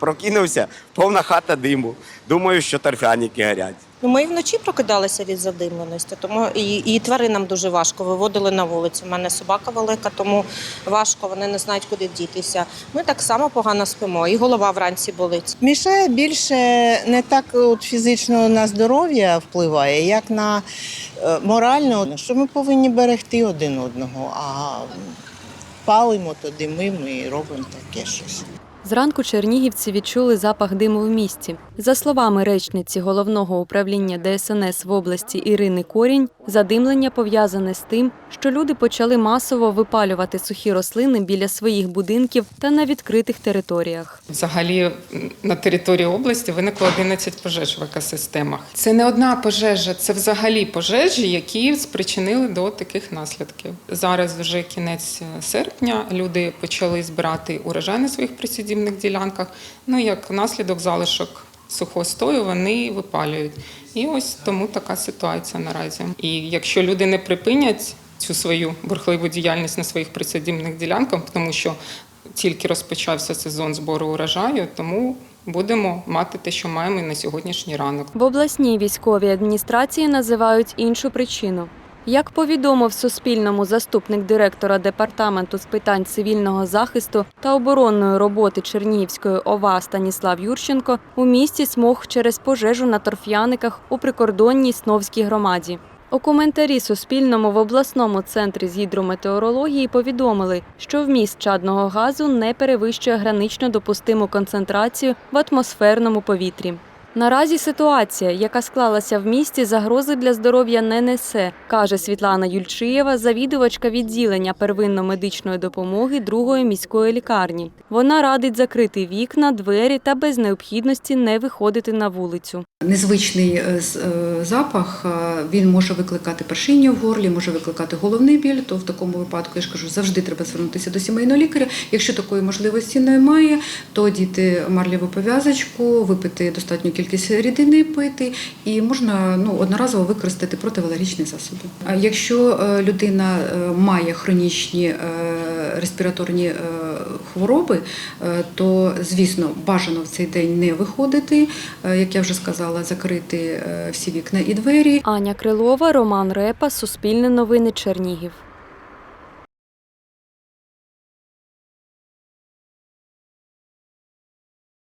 Прокинувся, повна хата диму. Думаю, що торфяники горять. Ну, ми і вночі прокидалися від задимленості, тому і, і тваринам дуже важко виводили на вулицю. У мене собака велика, тому важко, вони не знають, куди дітися. Ми так само погано спимо, і голова вранці болить. Мішає більше не так от фізично на здоров'я впливає, як на е, морально, що ми повинні берегти один одного, а палимо то димимо і робимо таке щось. Зранку чернігівці відчули запах диму в місті. За словами речниці головного управління ДСНС в області Ірини Корінь, задимлення пов'язане з тим, що люди почали масово випалювати сухі рослини біля своїх будинків та на відкритих територіях. Взагалі на території області виникло 11 пожеж в екосистемах. Це не одна пожежа, це взагалі пожежі, які спричинили до таких наслідків. Зараз вже кінець серпня. Люди почали збирати урожай на своїх присадівних ділянках. Ну як наслідок залишок сухостою вони випалюють. І ось тому така ситуація наразі. І якщо люди не припинять цю свою бурхливу діяльність на своїх присадівних ділянках, тому що тільки розпочався сезон збору урожаю, тому будемо мати те, що маємо і на сьогоднішній ранок. В обласній військовій адміністрації називають іншу причину. Як повідомив Суспільному заступник директора департаменту з питань цивільного захисту та оборонної роботи Чернігівської ОВА Станіслав Юрченко, у місті смог через пожежу на торф'яниках у прикордонній Сновській громаді. У коментарі Суспільному в обласному центрі з гідрометеорології повідомили, що вміст чадного газу не перевищує гранично допустиму концентрацію в атмосферному повітрі. Наразі ситуація, яка склалася в місті, загрози для здоров'я не несе, каже Світлана Юльчиєва, завідувачка відділення первинно-медичної допомоги другої міської лікарні. Вона радить закрити вікна, двері та без необхідності не виходити на вулицю. Незвичний е, е, запах е, він може викликати першиння в горлі, може викликати головний біль. То в такому випадку я ж кажу, завжди треба звернутися до сімейного лікаря. Якщо такої можливості немає, то діти марлєву пов'язочку, випити достатню кількість рідини пити, і можна ну одноразово використати протиалергічні засоби. А якщо е, людина е, має хронічні е, респіраторні хвороби, то звісно бажано в цей день не виходити. Як я вже сказала, закрити всі вікна і двері. Аня Крилова, Роман Репа, Суспільне новини Чернігів.